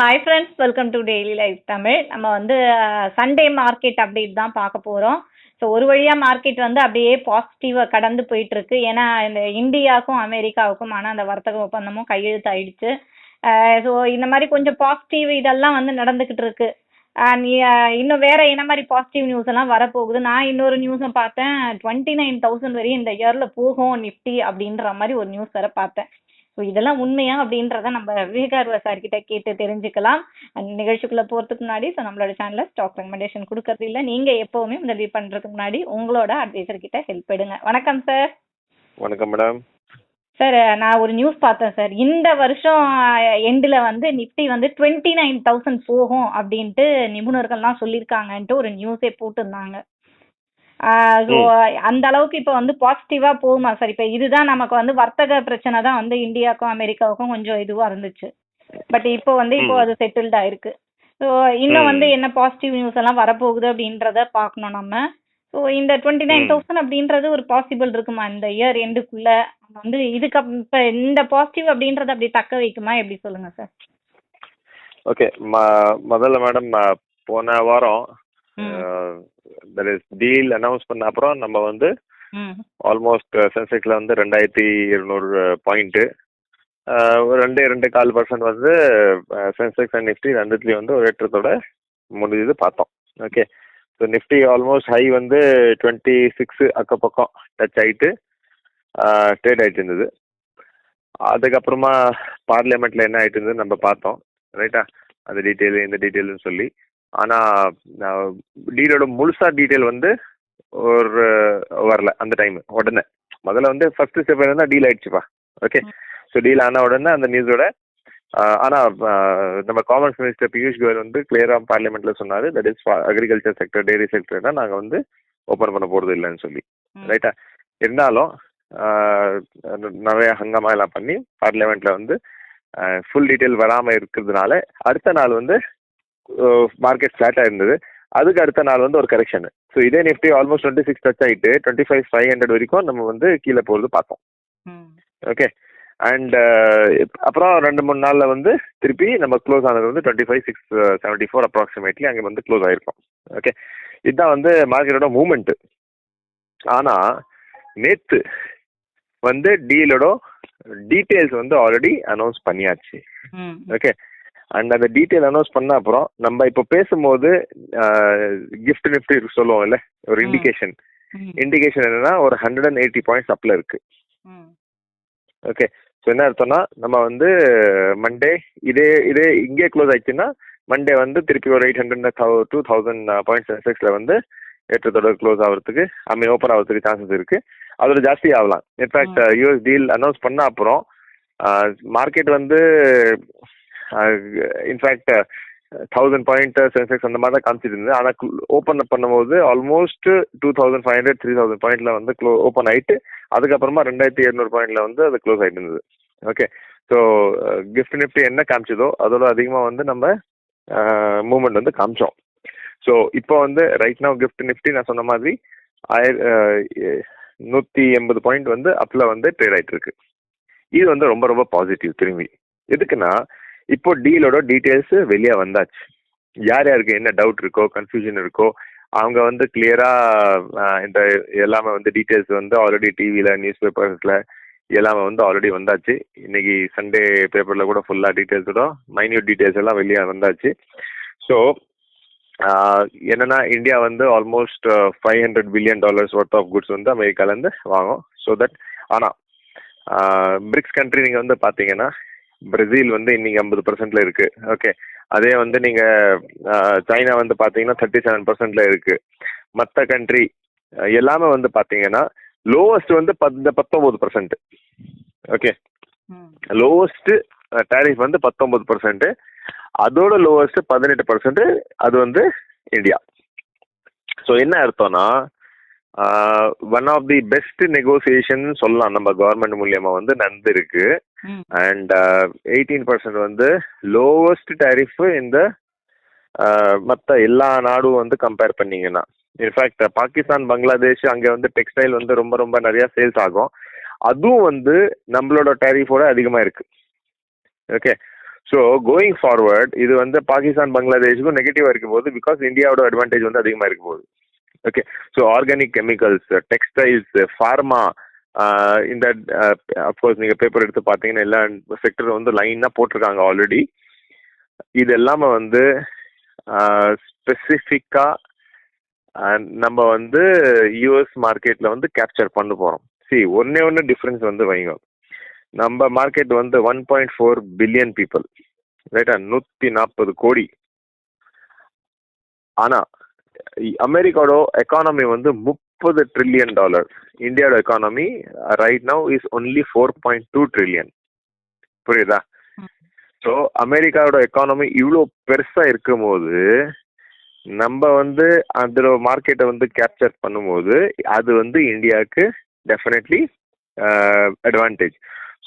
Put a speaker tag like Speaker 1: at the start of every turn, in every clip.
Speaker 1: Hi friends welcome to daily life Tamil நம்ம வந்து Sunday market update தான் பார்க்க போகிறோம் ஸோ ஒரு வழியாக மார்க்கெட் வந்து அப்படியே பாசிட்டிவாக கடந்து போயிட்டுருக்கு. ஏன்னா இந்த இந்தியாவுக்கும் அமெரிக்காவுக்கும் ஆனால் அந்த வர்த்தக ஒப்பந்தமும் கையெழுத்தாயிடுச்சு ஸோ இந்த மாதிரி கொஞ்சம் பாசிட்டிவ் இதெல்லாம் வந்து நடந்துக்கிட்டு இருக்கு. இன்னும் வேற என்ன மாதிரி பாசிட்டிவ் நியூஸ் எல்லாம் வரப்போகுது? நான் இன்னொரு நியூஸும் பார்த்தேன். டுவெண்ட்டி நைன் தௌசண்ட் வரையும் இந்த இயரில் போகும் நிஃப்டி அப்படின்ற மாதிரி ஒரு நியூஸ் வேற பார்த்தேன். ஸோ இதெல்லாம் உண்மையா அப்படின்றத நம்ம விவேகார்வ சார் கிட்ட கேட்டு தெரிஞ்சுக்கலாம். நிகழ்ச்சிக்குள்ள போறதுக்கு முன்னாடி ஸோ நம்மளோட சேனல்ல ஸ்டாக் ரெக்கமெண்டேஷன் கொடுக்கறது இல்ல. நீங்க எப்பவுமே முதலீடு பண்றதுக்கு முன்னாடி உங்களோட அட்வைசர் கிட்ட ஹெல்ப் எடுங்க. வணக்கம் சார்
Speaker 2: வணக்கம் மேடம்
Speaker 1: சார் நான் ஒரு நியூஸ் பார்த்தேன் சார் இந்த வருஷம் எண்டில் வந்து நிஃப்டி வந்து டுவெண்ட்டி நைன் தௌசண்ட் போகும் அப்படின்ட்டு நிபுணர்கள்லாம் சொல்லியிருக்காங்கன்ட்டு ஒரு நியூஸே போட்டிருந்தாங்க. ஸோ அந்த அளவுக்கு இப்போ வந்து பாசிட்டிவாக போகுமா? சார் இப்போ இதுதான் நமக்கு வந்து வர்த்தக பிரச்சனை தான் வந்து இந்தியாவுக்கும் அமெரிக்காவுக்கும் கொஞ்சம் இதுவாக இருந்துச்சு. பட் இப்போ வந்து இப்போ. அது செட்டில்ட் ஆயிருக்கு. ஸோ இன்னும். வந்து என்ன பாசிட்டிவ் நியூஸ் எல்லாம் வரப்போகுது அப்படின்றத பார்க்கணும் நம்ம. ஸோ இந்த டுவெண்ட்டி நைன். தௌசண்ட் அப்படின்றது ஒரு பாசிபிள் இருக்குமா? இந்த இயர் எண்டுக்குள்ள வந்து இதுக்கு இப்ப இந்த பாசிட்டிவ் அப்படின்றத அப்படி தக்க வைக்குமா? எப்படி சொல்லுங்க சார்
Speaker 2: ஓகே முதல்ல மேடம் போன வாரம் தட் இஸ் டீல் அனௌன்ஸ் பண்ண அப்புறம் நம்ம வந்து ஆல்மோஸ்ட் சென்செக்ஸில் வந்து ரெண்டாயிரத்தி இருநூறு பாயிண்ட்டு ஒரு ரெண்டு ரெண்டு கால் பர்சன்ட் வந்து சென்செக்ஸ் அண்ட் நிஃப்டி ரெண்டுத்துலேயும் வந்து ஒரு ஏற்றத்தோட முடிஞ்சது பார்த்தோம். Okay so Nifty almost high வந்து டுவெண்ட்டி சிக்ஸ் அக்க பக்கம் டச் ஆகிட்டு ட்ரேட் ஆகிட்டு இருந்தது. அதுக்கப்புறமா பார்லிமெண்ட்டில் என்ன ஆகிட்டு இருந்தது நம்ம பார்த்தோம். ரைட்டா அந்த டீட்டெயில் இந்த டீட்டெயில்னு சொல்லி. ஆனால் டீலோட முழுசா டீட்டெயில் வந்து ஒரு வரல அந்த டைம் உடனே. முதல்ல வந்து ஃபர்ஸ்ட் ஸ்டெப் என்னன்னா டீல் ஆயிடுச்சுப்பா. ஓகே ஸோ டீல் ஆன உடனே அந்த நியூஸோட ஆனால் நம்ம காமர்ஸ் மினிஸ்டர் பியூஷ் கோயல் வந்து கிளியராக பார்லிமெண்ட்ல சொன்னார் that is agriculture sector dairy செக்டர்னா நாங்கள் வந்து ஓப்பன் பண்ண போகிறது இல்லைன்னு சொல்லி. ரைட்டா இருந்தாலும் நிறைய ஹங்கமா எல்லாம் பண்ணி பார்லிமெண்ட்ல வந்து ஃபுல் டீட்டெயில் வராமல் இருக்கிறதுனால அடுத்த நாள் வந்து மார்க்கெட் ஃப்ளாட்டாக இருந்தது அதுக்கு அடுத்த நாள் வந்து ஒரு கரெக்ஷன் ஸோ இதே Nifty almost twenty six touch ஆகிட்டு டுவெண்ட்டி ஃபைவ் ஃபைவ் ஹண்ட்ரட் வரைக்கும் நம்ம வந்து கீழே போகிறது பார்த்தோம். ஓகே அண்ட் அப்புறம் ரெண்டு மூணு நாளில் வந்து திருப்பி நம்ம க்ளோஸ் ஆனது வந்து twenty five six seventy four approximately அங்கே வந்து க்ளோஸ் ஆயிருக்கும். ஓகே இதுதான் வந்து மார்க்கெட்டோட மூமெண்ட்டு ஆனால் நேற்று வந்து டீலோட டீட்டெயில்ஸ் வந்து ஆல்ரெடி அனௌன்ஸ் பண்ணியாச்சு. ஓகே அண்ட் அந்த டீட்டெயில் அனௌன்ஸ் பண்ண அப்புறம் நம்ம இப்போ பேசும்போது கிஃப்ட் நிஃப்டி சொல்லுவோம் இல்ல ஒரு. இண்டிகேஷன் இண்டிகேஷன் என்னன்னா ஒரு ஹண்ட்ரட் அண்ட் எயிட்டி பாயிண்ட்ஸ் அப்ல இருக்கு. ஓகே ஸோ என்ன அர்த்தம்னா நம்ம வந்து மண்டே இதே இதே இங்கே க்ளோஸ் ஆயிடுச்சுன்னா மண்டே வந்து திருப்பி ஒரு eight hundred two thousand point சென்செக்ஸில் வந்து ஏற்றத்தோட க்ளோஸ் ஆகிறதுக்கு ஐ மீன் ஓப்பன் ஆகிறதுக்கு சான்சஸ் இருக்கு. அதோட ஜாஸ்தி ஆகலாம். இன்ஃபேக்ட் யூஎஸ் டீல் அனௌன்ஸ் பண்ண அப்புறம் மார்க்கெட் வந்து இன்ஃபேக்ட் தௌசண்ட் பாயிண்ட் சென்செக்ஸ் அந்த மாதிரி தான் காமிச்சிட்டு இருந்தது ஆனால் ஓப்பன் பண்ணும்போது almost two thousand five hundred three thousand பாயிண்ட்ல வந்து க்ளோ ஓப்பன் ஆயிட்டு அதுக்கப்புறமா ரெண்டாயிரத்தி எழுநூறு பாயிண்ட்ல வந்து அது க்ளோஸ் ஆயிட்டு இருந்தது. ஓகே ஸோ கிஃப்ட் நிஃப்டி என்ன காமிச்சதோ அதோட அதிகமாக வந்து நம்ம மூமெண்ட் வந்து காமிச்சோம். ஸோ இப்போ வந்து ரைட் நவ் கிஃப்ட் நிஃப்டி நான் சொன்ன மாதிரி ஆயிர நூற்றி எண்பது பாயிண்ட் வந்து அப்பில் வந்து ட்ரேட் ஆகிட்டு இருக்கு. இது வந்து ரொம்ப ரொம்ப பாசிட்டிவ் திரும்பி. எதுக்குன்னா இப்போ டீலோட டீட்டெயில்ஸ் வெளியே வந்தாச்சு. யார் யாருக்கு என்ன டவுட் இருக்கோ கன்ஃபியூஷன் இருக்கோ அவங்க வந்து கிளியரா இந்த எல்லாமே வந்து டீட்டெயில்ஸ் வந்து ஆல்ரெடி டிவியில் நியூஸ் பேப்பர்ஸில் எல்லாமே வந்து ஆல்ரெடி வந்தாச்சு. இன்னைக்கு சண்டே பேப்பரில் கூட ஃபுல்லாக டீட்டெயில்ஸோட மைன்யூட் டீட்டெயில்ஸ் எல்லாம் வெளியே வந்தாச்சு. ஸோ என்னன்னா இந்தியா வந்து almost five hundred billion dollars worth of goods வந்து அமெரிக்காலேருந்து வாங்கும். ஸோ தட் ஆனால் பிரிக்ஸ் கண்ட்ரி நீங்கள் வந்து பார்த்தீங்கன்னா பிரேசில் வந்து இன்னைக்கு ஐம்பது பர்சன்ட்ல இருக்கு. ஓகே அதே வந்து நீங்க சைனா வந்து பாத்தீங்கன்னா தேர்ட்டி செவன் பர்சன்ட்ல இருக்கு. மற்ற கண்ட்ரி எல்லாமே வந்து பாத்தீங்கன்னா லோவஸ்ட் வந்து பத்து பத்தொன்பது பர்சன்ட் ஓகே லோவஸ்ட் டேரிஃப் வந்து பத்தொன்பது பர்சன்ட் அதோட லோவஸ்ட் பதினெட்டு பர்சன்ட் அது வந்து இந்தியா. ஸோ என்ன அர்த்தம்னா one of the best negotiation சொல்லலாம். நம்ம கவர்மெண்ட் மூலியமா வந்து நடந்திருக்கு. அண்ட் எயிட்டீன் பர்சன்ட் வந்து லோவஸ்ட் டேரிஃப் இந்த மற்ற எல்லா நாடும் வந்து கம்பேர் பண்ணீங்கன்னா. இன்ஃபேக்ட் பாகிஸ்தான் பங்களாதேஷ் அங்கே வந்து டெக்ஸ்டைல் வந்து ரொம்ப ரொம்ப நிறைய சேல்ஸ் ஆகும். அதுவும் வந்து நம்மளோட டேரிஃபோட அதிகமாக இருக்கு. ஓகே ஸோ கோயிங் ஃபார்வர்ட் இது வந்து பாகிஸ்தான் பங்களாதேஷுக்கும் நெகட்டிவாக இருக்கும் போது பிகாஸ் இந்தியாவோட அட்வான்டேஜ் வந்து அதிகமாக இருக்கும் போது okay so organic chemicals textiles pharma இந்த அப்கோர்ஸ் நீங்கள் பேப்பர் எடுத்து பார்த்தீங்கன்னா எல்லா செக்டரும் வந்து லைனாக போட்டிருக்காங்க ஆல்ரெடி இது எல்லாமே வந்து ஸ்பெசிஃபிக்காக நம்ம வந்து யூஎஸ் மார்க்கெட்டில் வந்து கேப்சர் பண்ண போகிறோம் சி ஒன்னே ஒன்று டிஃப்ரென்ஸ் வந்து வைங்க. நம்ம மார்க்கெட் வந்து one point four billion people ரைட்டா நூற்றி நாற்பது கோடி. ஆனால் அமெரிக்காவோட எக்கானமி வந்து முப்பது ட்ரில்லியன் டாலர் இந்தியாவோட economy right now is only four point two trillion புரியுதா? ஸோ அமெரிக்காவோட எக்கானமி இவ்வளோ பெருசாக இருக்கும் போது நம்ம வந்து அந்த மார்க்கெட்டை வந்து கேப்சர் பண்ணும்போது அது வந்து இந்தியாவுக்கு டெஃபினெட்லி அட்வான்டேஜ்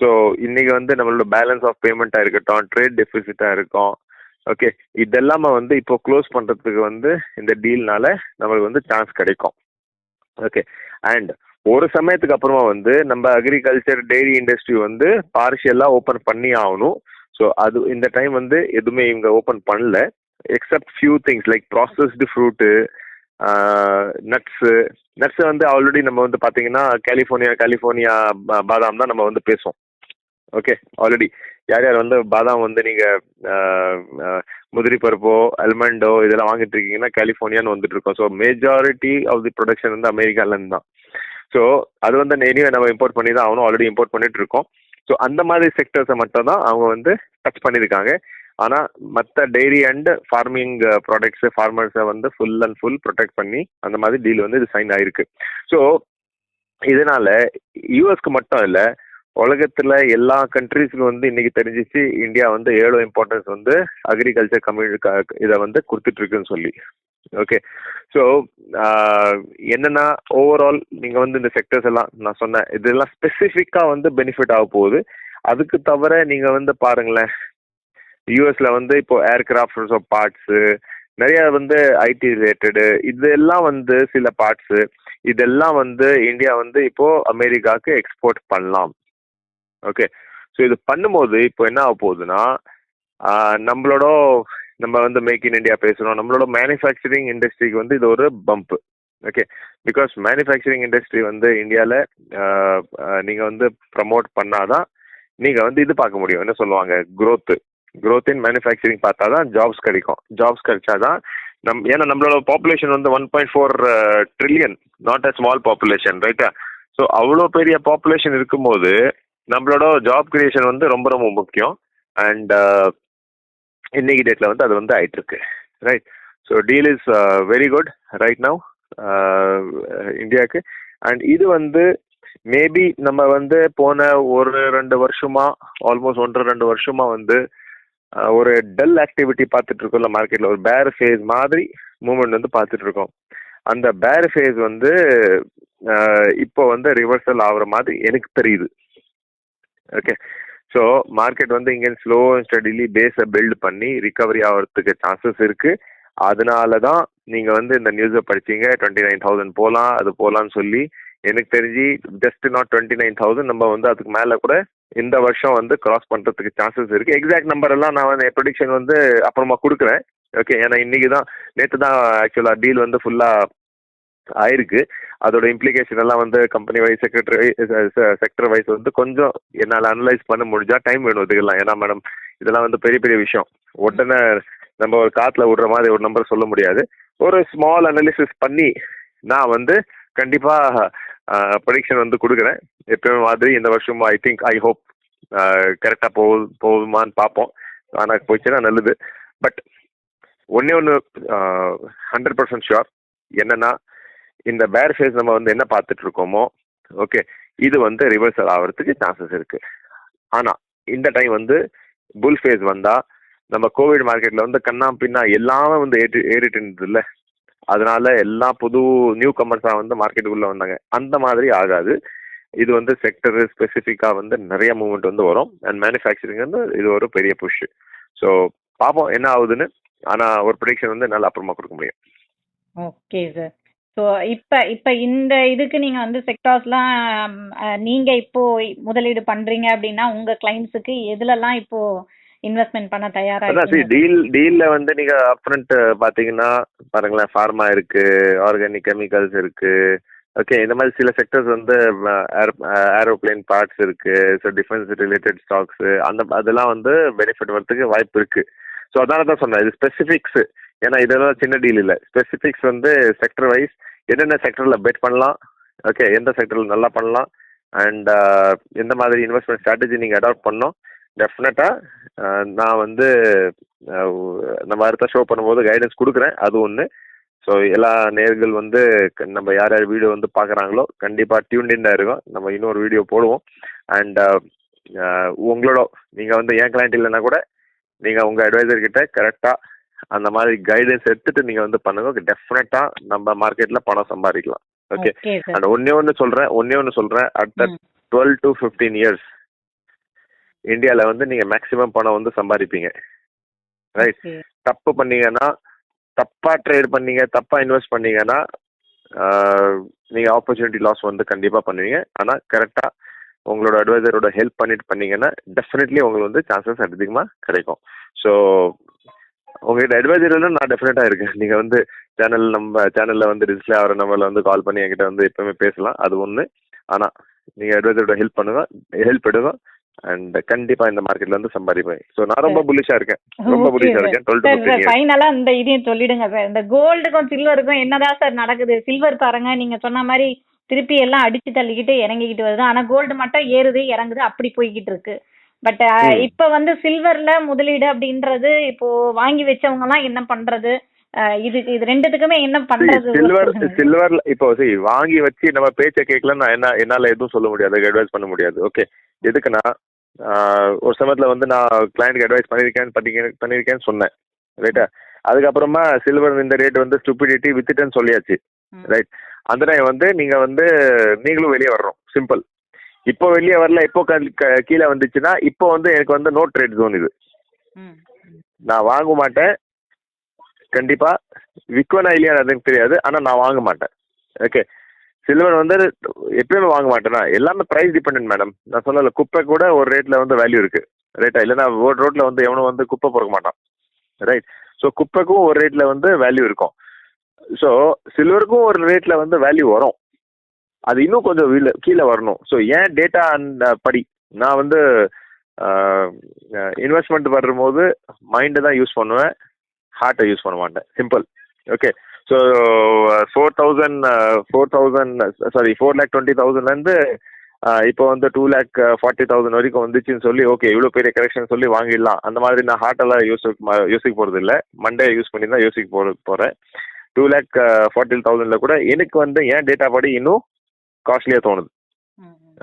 Speaker 2: ஸோ இன்னைக்கு வந்து நம்மளோட பேலன்ஸ் ஆஃப் பேமெண்ட்டாக இருக்கட்டும் ட்ரேட் டெபிசிட்டாக இருக்கும். ஓகே இதெல்லாம வந்து இப்போ க்ளோஸ் பண்ணுறதுக்கு வந்து இந்த டீல்னால நம்மளுக்கு வந்து சான்ஸ் கிடைக்கும். ஓகே அண்ட் ஒரு சமயத்துக்கு அப்புறமா வந்து நம்ம அக்ரிகல்ச்சர் டெய்ரி இண்டஸ்ட்ரி வந்து பார்ஷியலாக ஓப்பன் பண்ணி ஆகணும். ஸோ அது இந்த டைம் வந்து எதுவுமே இவங்க ஓப்பன் பண்ணல. Except few things like processed fruit nuts nuts வந்து ஆல்ரெடி நம்ம வந்து பார்த்தீங்கன்னா கலிஃபோர்னியா கலிஃபோர்னியா பாதாம் தான் நம்ம வந்து பேசுவோம். ஓகே ஆல்ரெடி யார் யார் வந்து பாதாம் வந்து நீங்கள் முதிரி பருப்போ அல்மண்டோ இதெல்லாம் வாங்கிட்டு இருக்கீங்கன்னா கலிஃபோர்னியான்னு வந்துட்டு இருக்கோம். So majority of the production வந்து அமெரிக்காலேருந்து தான். ஸோ அது வந்து எனிவே நம்ம இம்போர்ட் பண்ணி தான் ஆகணும். ஆல்ரெடி இம்போர்ட் பண்ணிட்டு இருக்கோம். ஸோ அந்த மாதிரி செக்டர்ஸை மட்டும் தான் அவங்க வந்து டச் பண்ணியிருக்காங்க. ஆனால் மற்ற டெய்ரி அண்ட் ஃபார்மிங் ப்ராடக்ட்ஸு ஃபார்மர்ஸை வந்து ஃபுல் அண்ட் ஃபுல் ப்ரொடெக்ட் பண்ணி அந்த மாதிரி டீல் வந்து இது சைன் ஆயிருக்கு. ஸோ இதனால யூஎஸ்க்கு மட்டும் இல்லை உலகத்தில் எல்லா கண்ட்ரீஸ்க்கும் வந்து இன்னைக்கு தெரிஞ்சிச்சு இந்தியா வந்து ஏழோ இம்பார்ட்டன்ஸ் வந்து அக்ரிகல்ச்சர் கம்யூனி இதை வந்து கொடுத்துட்ருக்குன்னு சொல்லி. ஓகே ஸோ என்னன்னா ஓவரால் நீங்கள் வந்து இந்த செக்டர்ஸ் எல்லாம் நான் சொன்னேன். இதெல்லாம் ஸ்பெசிஃபிக்காக வந்து பெனிஃபிட் ஆக போகுது. அதுக்கு தவிர நீங்கள் வந்து பாருங்களேன் யூஎஸ்ல வந்து இப்போ ஏர்கிராஃப்ட் பார்ட்ஸு நிறைய வந்து ஐடி ரிலேட்டடு இதெல்லாம் வந்து சில பார்ட்ஸு இதெல்லாம் வந்து இந்தியா வந்து இப்போ அமெரிக்காவுக்கு எக்ஸ்போர்ட் பண்ணலாம். ஓகே ஸோ இது பண்ணும்போது இப்போ என்ன ஆக போகுதுன்னா நம்மளோட நம்ம வந்து மேக் இன் இண்டியா பேசுகிறோம் நம்மளோட மேனுஃபேக்சரிங் இண்டஸ்ட்ரிக்கு வந்து இது ஒரு pump okay because manufacturing industry வந்து இந்தியாவில் நீங்கள் வந்து ப்ரமோட் பண்ணாதான் நீங்கள் வந்து இது பார்க்க முடியும். என்ன சொல்லுவாங்க? க்ரோத்து க்ரோத் இன் மேனுஃபேக்சரிங் பார்த்தா தான் ஜாப்ஸ் கிடைக்கும். ஜாப்ஸ் கிடைச்சா தான் நம் ஏன்னா நம்மளோட பாப்புலேஷன் வந்து one point four trillion not a small population ரைட்டா ஸோ அவ்வளோ பெரிய பாப்புலேஷன் இருக்கும்போது நம்மளோட ஜாப் கிரியேஷன் வந்து ரொம்ப ரொம்ப முக்கியம். அண்ட் uh, இன்னைக்கு டேட்டில் வந்து அது வந்து ஆயிட்டு இருக்கு right so deal is very good right now இந்தியாவுக்கு. அண்ட் இது வந்து மேபி நம்ம வந்து போன ஒரு ரெண்டு வருஷமா ஆல்மோஸ்ட் ஒன்று ரெண்டு வருஷமா வந்து uh, ஒரு டல் ஆக்டிவிட்டி பார்த்துட்டு இருக்கோம்ல மார்க்கெட்ல ஒரு பேர் ஃபேஸ் மாதிரி மூமெண்ட் வந்து பார்த்துட்டு இருக்கோம் அந்த பேர் ஃபேஸ் வந்து uh, இப்போ வந்து ரிவர்சல் ஆகுற மாதிரி எனக்கு தெரியுது. ஓகே ஸோ மார்க்கெட் வந்து இங்கே ஸ்லோ அண்ட் ஸ்டடிலி பேஸை பில்ட் பண்ணி ரிகவரி ஆகிறதுக்கு சான்சஸ் இருக்கு. அதனால தான் நீங்கள் வந்து இந்த நியூஸை படிச்சீங்க. டுவெண்ட்டி நைன் தௌசண்ட் போகலாம் அது போகலான்னு சொல்லி எனக்கு தெரிஞ்சு just not twenty nine thousand நம்ம வந்து அதுக்கு மேலே கூட இந்த வருஷம் வந்து கிராஸ் பண்ணுறதுக்கு சான்சஸ் இருக்கு. எக்ஸாக்ட் நம்பர் எல்லாம் நான் வந்து ப்ரொடிக்ஷன் வந்து அப்புறமா கொடுக்குறேன். ஓகே ஏன்னா இன்னைக்கு தான் நேற்று தான் ஆக்சுவலாக டீல் வந்து ஃபுல்லாக ஆயிருக்கு. அதோட இம்ப்ளிகேஷன் எல்லாம் வந்து company wise secretary sector wise வந்து கொஞ்சம் என்னால் அனலைஸ் பண்ண முடிஞ்சா டைம் வேணும் இதுக்கெல்லாம். ஏன்னா மேடம் இதெல்லாம் வந்து பெரிய பெரிய விஷயம். உடனே நம்ம ஒரு காற்றுல விடுற மாதிரி ஒரு நம்பர் சொல்ல முடியாது. ஒரு ஸ்மால் அனலிசிஸ் பண்ணி நான் வந்து கண்டிப்பாக ப்ரொடிக்ஷன் வந்து கொடுக்குறேன். எப்பயும் மாதிரி இந்த வருஷமும் ஐ திங்க் ஐ ஹோப் கரெக்டாக போகுது போகுமான்னு பார்ப்போம். ஆனால் போச்சுன்னா நல்லது. பட் ஒன்னே ஒன்று ஹண்ட்ரட் பர்சன்ட் ஷுவர் என்னன்னா இந்த பேர் ஃபேஸ் நம்ம வந்து என்ன பார்த்துட்டு இருக்கோமோ ஓகே இது வந்து ரிவர்சல் ஆகிறதுக்கு சான்சஸ் இருக்கு. ஆனால் இந்த டைம் வந்து புல் ஃபேஸ் வந்தா நம்ம கோவிட் மார்க்கெட்ல வந்து கண்ணா பின்னா எல்லாமே வந்து ஏறி ஏறிட்டு இருந்தது அதனால எல்லா புது நியூ கமர்ஸாக வந்து மார்க்கெட்டுக்குள்ளே வந்தாங்க. அந்த மாதிரி ஆகாது. இது வந்து செக்டர் ஸ்பெசிஃபிக்காக வந்து நிறைய மூவ்மெண்ட் வந்து வரும். அண்ட் மேனுஃபேக்சரிங் வந்து இது ஒரு பெரிய புஷ் ஸோ பார்ப்போம் என்ன ஆகுதுன்னு. ஆனால் ஒரு ப்ரொடிக்ஷன் வந்து நல்லா அப்புறமா கொடுக்க முடியும்.
Speaker 1: ஓகே சார் ஸோ இப்போ இப்போ இந்த இதுக்கு நீங்கள் வந்து செக்டார்ஸ்லாம் நீங்கள் இப்போ முதலீடு பண்ணுறீங்க அப்படின்னா உங்கள் கிளைண்ட்ஸுக்கு எதுலலாம் இப்போ இன்வெஸ்ட்மெண்ட் பண்ண தயாரா இருக்கீங்க?
Speaker 2: டீல் டீல்ல வந்து நீங்க அப்ரண்ட் பாத்தீங்கன்னா பாருங்களேன் ஃபார்மா இருக்கு ஆர்கானிக் கெமிக்கல்ஸ் இருக்கு ஓகே இந்த மாதிரி சில செக்டர்ஸ் வந்து ஏரோப்ளேன் பார்ட்ஸ் இருக்கு ஸோ டிஃபென்ஸ் ரிலேட்டட் ஸ்டாக்ஸ் அந்த அதெல்லாம் வந்து பெனிஃபிட் வரதுக்கு வாய்ப்பு இருக்கு. ஸோ அதனால தான் சொன்னேன். இது ஸ்பெசிஃபிக்ஸ் ஏன்னா இதெல்லாம் சின்ன டீல் இல்லை. ஸ்பெசிஃபிக்ஸ் வந்து செக்டர் வைஸ் என்னென்ன செக்டரில் பெட் பண்ணலாம்? ஓகே எந்த செக்டரில் நல்லா பண்ணலாம்? அண்ட் uh, எந்த மாதிரி இன்வெஸ்ட்மெண்ட் ஸ்ட்ராட்டஜி நீங்கள் அடாப்ட் பண்ணோம் டெஃபினட்டாக நான் வந்து uh, நம்ம அடுத்த ஷோ பண்ணும்போது கைடன்ஸ் கொடுக்குறேன். அது ஒன்று ஸோ எல்லா நேர்கள் வந்து க- நம்ம யார் யார் வீடியோ வந்து பார்க்குறாங்களோ கண்டிப்பாக டியூன்டின்டாக இருக்கும் நம்ம இன்னொரு வீடியோ போடுவோம். அண்ட் uh, உங்களோட நீங்கள் வந்து ஏன் கிளைண்ட் இல்லைன்னா கூட நீங்கள் உங்கள் அட்வைசர் கிட்ட கரெக்டாக அந்த மாதிரி கைடன்ஸ் எடுத்துட்டு நீங்கள் வந்து பண்ணுங்க. டெஃபினட்டாக நம்ம மார்க்கெட்டில் பணம் சம்பாதிக்கலாம். ஓகே அண்ட் ஒன்னே ஒன்று சொல்கிறேன் ஒன்னே ஒன்று சொல்கிறேன் அடுத்த. டுவெல் டு ஃபிஃப்டீன் இயர்ஸ் இந்தியாவில் வந்து நீங்கள் மேக்ஸிமம் பணம் வந்து சம்பாதிப்பீங்க. ரைட் தப்பு பண்ணீங்கன்னா தப்பாக ட்ரேட் பண்ணீங்க தப்பாக இன்வெஸ்ட் பண்ணீங்கன்னா நீங்க ஆப்பர்ச்சுனிட்டி லாஸ் வந்து கண்டிப்பாக பண்ணுவீங்க. ஆனால் கரெக்டாக உங்களோட அட்வைசரோட ஹெல்ப் பண்ணிட்டு பண்ணீங்கன்னா டெஃபினெட்லி உங்களுக்கு வந்து சான்சஸ் அதிகமாக கிடைக்கும். ஸோ உங்ககிட்ட அட்வைசர் நான் டெஃபினட்டாக இருக்கேன். நீங்கள் வந்து சேனல் நம்ம சேனலில் வந்து டிஸ்பிளே ஆகிற நம்பரில் வந்து கால் பண்ணி என்கிட்ட வந்து எப்பவுமே பேசலாம். அது ஒன்று ஆனால் நீங்கள் அட்வைசரோட ஹெல்ப் பண்ணுங்க ஹெல்ப் எடுங்க. அண்ட் கண்டிப்பாக இந்த மார்க்கெட்ல வந்து சம்பாதிப்பேன். ஸோ நான் ரொம்ப புல்லிஷாக இருக்கேன். ரொம்ப
Speaker 1: சார்
Speaker 2: இருக்கேன். Twelve to
Speaker 1: sir
Speaker 2: fifteen
Speaker 1: sir ஃபைனலா இந்த இதையும் சொல்லிடுங்க சார் இந்த கோல்டுக்கும் சில்வருக்கும் என்னதான் சார் நடக்குது? சில்வர் பாருங்க நீங்க சொன்ன மாதிரி திருப்பி எல்லாம் அடிச்சு தள்ளிக்கிட்டு இறங்கிக்கிட்டு வருது. ஆனா கோல்டு மட்டும் ஏறுது இறங்குது அப்படி போய்கிட்டு இருக்கு. பட். இப்ப வந்து சில்வர்ல முதலீடு அப்படின்றது இப்போ வாங்கி வச்சவங்க எல்லாம் என்ன பண்றது? இது இது ரெண்டுத்துக்குமே என்ன பண்றது?
Speaker 2: சில்வர். சில்வர்ல இப்போ சரி வாங்கி வச்சு நம்ம பேச்சை கேட்கல நான் என்ன என்னால எதுவும் சொல்ல முடியாது அட்வைஸ் பண்ண முடியாது. ஓகே எதுக்குன்னா ஒரு சமயத்துல வந்து நான் கிளைண்ட்க்கு அட்வைஸ் பண்ணிருக்கேன் பண்ணிருக்கேன் பண்ணிருக்கேன்னு சொன்னேன். ரைட்டா அதுக்கப்புறமா சில்வர் இந்த ரேட் வந்து ஸ்டூபிடிட்டி வித்துட்டேன்னு சொல்லியாச்சு. ரைட் அந்த டைம் வந்து நீங்க வந்து நீங்களும் வெளியே வரணும் சிம்பிள் இப்போ வெளியே வரல இப்போ கீழே வந்துச்சுன்னா இப்போ வந்து எனக்கு வந்து நோ ட்ரேட் ஜோன் இது. நான் வாங்க மாட்டேன். கண்டிப்பா. விற்குவேனா இல்லையா அது எனக்கு தெரியாது. ஆனா நான் வாங்க மாட்டேன். ஓகே சில்வர் வந்து எப்பயுமே வாங்க மாட்டேனா? எல்லாமே பிரைஸ் டிபெண்ட் மேடம் நான் சொல்லல குப்பை கூட ஒரு ரேட்ல வந்து வேல்யூ இருக்கு. ரைட்டா இல்லைன்னா ஒரு ரோட்ல வந்து எவனும் வந்து குப்பை பொறுக்க மாட்டான். ரைட் ஸோ குப்பைக்கும் ஒரு ரேட்ல வந்து வேல்யூ இருக்கும். ஸோ சில்வருக்கும் ஒரு ரேட்டில் வந்து வேல்யூ வரும். அது இன்னும் கொஞ்சம் கீழே வரணும். ஸோ ஏன் டேட்டா அந்த uh, படி? நான் வந்து இன்வெஸ்ட்மெண்ட் வரும்போது மைண்டை தான் யூஸ் பண்ணுவேன். ஹார்ட்டை யூஸ் பண்ண மாட்டேன். Simple okay so four thousand four thousand sorry four lakh twenty தௌசண்ட்லேருந்து இப்போ வந்து டூ லேக் ஃபார்ட்டி தௌசண்ட் வரைக்கும் வந்துச்சுன்னு சொல்லி ஓகே இவ்வளோ பெரிய கரெக்ஷன் சொல்லி வாங்கிடலாம். அந்த மாதிரி நான் ஹார்ட்டெல்லாம் யூஸ் யோசிக்க போகிறது இல்லை மண்டே யூஸ் பண்ணி தான் யோசிக்க போகிற போகிறேன் டூ லேக் ஃபார்ட்டி தௌசண்டில் கூட எனக்கு வந்து ஏன் டேட்டா படி இன்னும் காஸ்ட்லியாக தோணுது.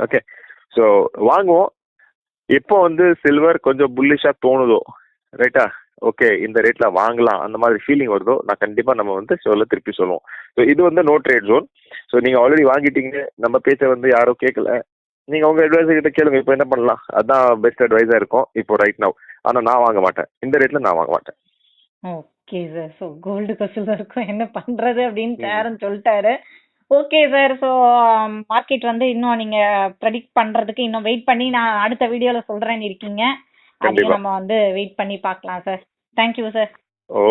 Speaker 2: ஓகே ஸோ வாங்குவோம். எப்போ வந்து சில்வர் கொஞ்சம் புல்லிஷாக தோணுதோ ரைட்டா ஓகே இந்த ரேட்ல வாங்கலாம். அந்த மாதிரி ஃபீலிங் வருதோ நான் கண்டிப்பாக நம்ம வந்து சொல்ல திருப்பி சொல்லுவோம். ஸோ இது வந்து நோ ட்ரேட் ஜோன் ஸோ நீங்கள் ஆல்ரெடி வாங்கிட்டீங்க. நம்ம பேச்சை வந்து யாரும் கேட்கல நீங்கள் உங்கள் அட்வைசர் கிட்ட கேளுங்க. இப்போ என்ன பண்ணலாம்? அதான் பெஸ்ட் அட்வைஸாக இருக்கும். இப்போ ரைட் நவ் ஆனால் நான் வாங்க மாட்டேன். இந்த ரேட்டில் நான் வாங்க மாட்டேன்.
Speaker 1: ஓகே சார் ஸோ கோல்டுக்கும் சில்வருக்கும் என்ன பண்றது அப்படின்னு. சாரும் சொல்லிட்டாரு. ஓகே சார் ஸோ மார்க்கெட் வந்து இன்னும் நீங்க ப்ரெடிக்ட் பண்றதுக்கு இன்னும் வெயிட் பண்ணி நான் அடுத்த வீடியோல சொல்றேன்னு இருக்கீங்க. அதையும். நம்ம வந்து வெயிட் பண்ணி பார்க்கலாம் sir thank you sir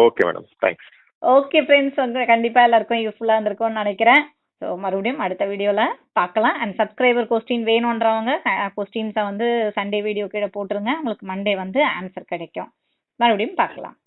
Speaker 2: okay madam thanks
Speaker 1: okay friends வந்து கண்டிப்பா எல்லாருக்கும் யூஸ்ஃபுல்லா இருந்திருக்கும்னு நினைக்கிறேன். ஸோ மறுபடியும் அடுத்த வீடியோல பார்க்கலாம். அண்ட் சப்ஸ்கிரைபர் கொஸ்டின் வேணுன்றவங்க கொஸ்டின்ஸை வந்து சண்டே வீடியோ கீழே போட்டுருங்க. உங்களுக்கு மண்டே வந்து ஆன்சர் கிடைக்கும். மறுபடியும் பார்க்கலாம்.